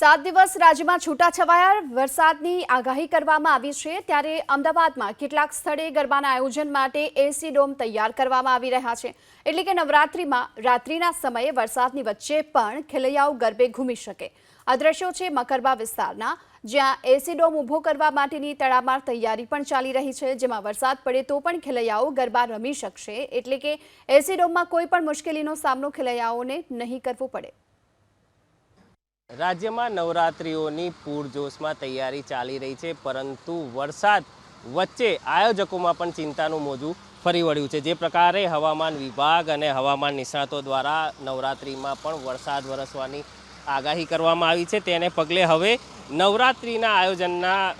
સાત દિવસ રાજ્યમાં છૂટાછવાયા, વરસાદની આગાહી કરવામાં આવી છે, ત્યારે અમદાવાદમાં કેટલાક સ્થળે ગરબાના આયોજન માટે એસી ડોમ તૈયાર કરવામાં આવી રહ્યા છે. એટલે કે નવરાત્રિમાં, રાત્રિના સમયે વરસાદની વચ્ચે પણ ખેલૈયાઓ ગરબે ઘૂમી શકે. આ દ્રશ્યો છે મકરબા વિસ્તારના, જ્યાં એસી ડોમ ઊભો કરવા માટેની તડામાર તૈયારી પણ ચાલી રહી છે. જેમાં વરસાદ પડે તો પણ ખેલૈયાઓ ગરબા રમી શકશે. એટલે કે એસી ડોમમાં કોઈ પણ મુશ્કેલીનો સામનો ખેલૈયાઓને નહીં કરવો પડે. રાજ્યમાં નવરાત્રિઓની પૂરજોશમાં તૈયારી ચાલી રહી છે, પરંતુ વરસાદ વચ્ચે આયોજકોમાં પણ ચિંતાનું મોજું ફરી વળ્યું છે. જે પ્રકારે હવામાન વિભાગ અને હવામાન નિષ્ણાતો દ્વારા નવરાત્રિમાં પણ વરસાદ વરસવાની આગાહી કરવામાં આવી છે. તેને પગલે હવે નવરાત્રિના આયોજનના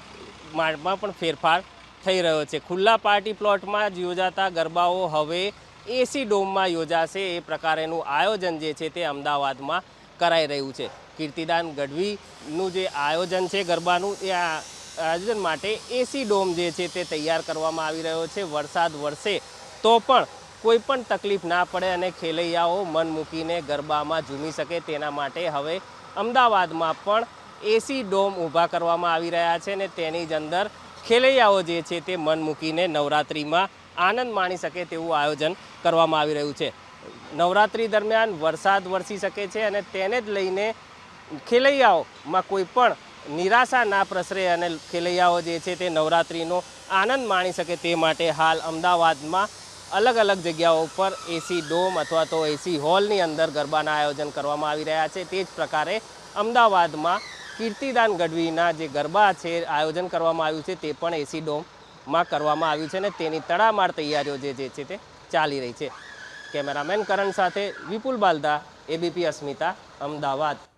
માળમાં પણ ફેરફાર થઈ રહ્યો છે. ખુલ્લા પાર્ટી પ્લોટમાં જ યોજાતા ગરબાઓ હવે એસી ડોમમાં યોજાશે. એ પ્રકારેનું આયોજન જે છે તે અમદાવાદમાં કરાઈ રહ્યું છે. કીર્તિદાન ગઢવીનું જે આયોજન છે ગરબાનું, એ આયોજન માટે એસી ડોમ જે છે તે તૈયાર કરવામાં આવી રહ્યો છે. વરસાદ વરસે તો પણ કોઈ પણ તકલીફ ના પડે અને ખેલૈયાઓ મન મૂકીને ગરબામાં ઝૂમી શકે તેના માટે હવે અમદાવાદમાં પણ એસી ડોમ ઊભા કરવામાં આવી રહ્યા છે અને તેની જ અંદર ખેલૈયાઓ જે છે તે મન મૂકીને નવરાત્રિમાં આનંદ માણી શકે તેવું આયોજન કરવામાં આવી રહ્યું છે. નવરાત્રિ દરમિયાન વરસાદ વરસી શકે છે અને તેને જ લઈને ખેલૈયાઓમાં કોઈ પણ નિરાશા ના પ્રસરે અને ખેલૈયાઓ જે છે તે નવરાત્રિનો આનંદ માણી શકે તે માટે હાલ અમદાવાદમાં અલગ અલગ જગ્યાઓ પર એસી ડોમ અથવા તો એસી હોલની અંદર ગરબાના આયોજન કરવામાં આવી રહ્યા છે. તે જ પ્રકારે અમદાવાદમાં કીર્તિદાન ગઢવીના જે ગરબા છે આયોજન કરવામાં આવ્યું છે તે પણ એસી ડોમમાં કરવામાં આવ્યું છે અને તેની તડામાર તૈયારીઓ જે છે તે ચાલી રહી છે. કેમેરામેન કરણ સાથે વિપુલ બાલદા એબીપી અસ્મિતા અમદાવાદ.